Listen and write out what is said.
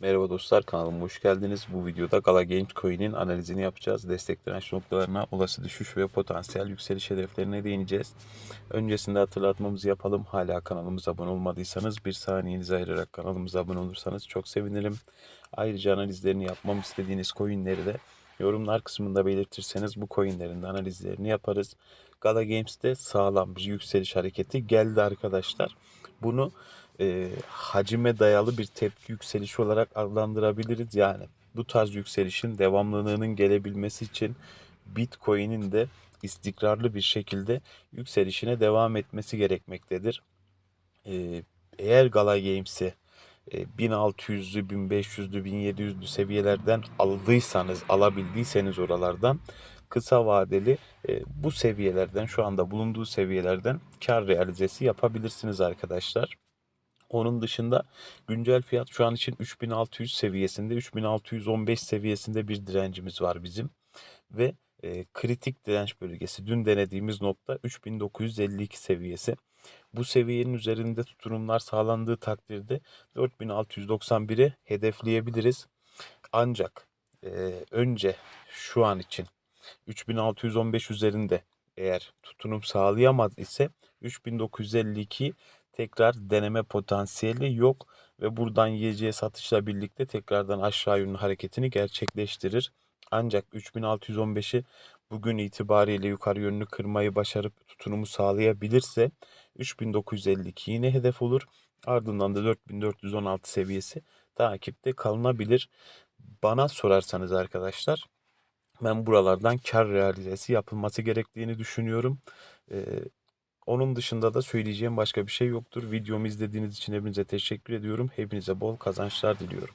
Merhaba dostlar kanalıma hoş geldiniz. Bu videoda Gala Games Coin'in analizini yapacağız. Destek direnç noktalarına, olası düşüş ve potansiyel yükseliş hedeflerine değineceğiz. Öncesinde hatırlatmamızı yapalım. Hala kanalımıza abone olmadıysanız bir saniyenizi ayırarak kanalımıza abone olursanız çok sevinirim. Ayrıca analizlerini yapmam istediğiniz coinleri de yorumlar kısmında belirtirseniz bu coinlerin de analizlerini yaparız. Gala Games'te sağlam bir yükseliş hareketi geldi arkadaşlar. Bunu e, hacime dayalı bir tepki yükselişi olarak adlandırabiliriz. Yani bu tarz yükselişin devamlılığının gelebilmesi için Bitcoin'in de istikrarlı bir şekilde yükselişine devam etmesi gerekmektedir. E, eğer Gala Games'i e, 1600'lü, 1500'lü, 1700'lü seviyelerden aldıysanız, alabildiyseniz oralardan kısa vadeli e, bu seviyelerden şu anda bulunduğu seviyelerden kar realizesi yapabilirsiniz arkadaşlar. Onun dışında güncel fiyat şu an için 3600 seviyesinde, 3615 seviyesinde bir direncimiz var bizim. Ve e, kritik direnç bölgesi dün denediğimiz nokta 3952 seviyesi. Bu seviyenin üzerinde tutunumlar sağlandığı takdirde 4691'i hedefleyebiliriz. Ancak e, önce şu an için 3615 üzerinde eğer tutunum sağlayamaz ise 3952 tekrar deneme potansiyeli yok ve buradan yiyeceği satışla birlikte tekrardan aşağı yönlü hareketini gerçekleştirir. Ancak 3615'i bugün itibariyle yukarı yönlü kırmayı başarıp tutunumu sağlayabilirse 3952 yine hedef olur. Ardından da 4416 seviyesi takipte kalınabilir. Bana sorarsanız arkadaşlar ben buralardan kar realizesi yapılması gerektiğini düşünüyorum. Ee, onun dışında da söyleyeceğim başka bir şey yoktur. Videomu izlediğiniz için hepinize teşekkür ediyorum. Hepinize bol kazançlar diliyorum.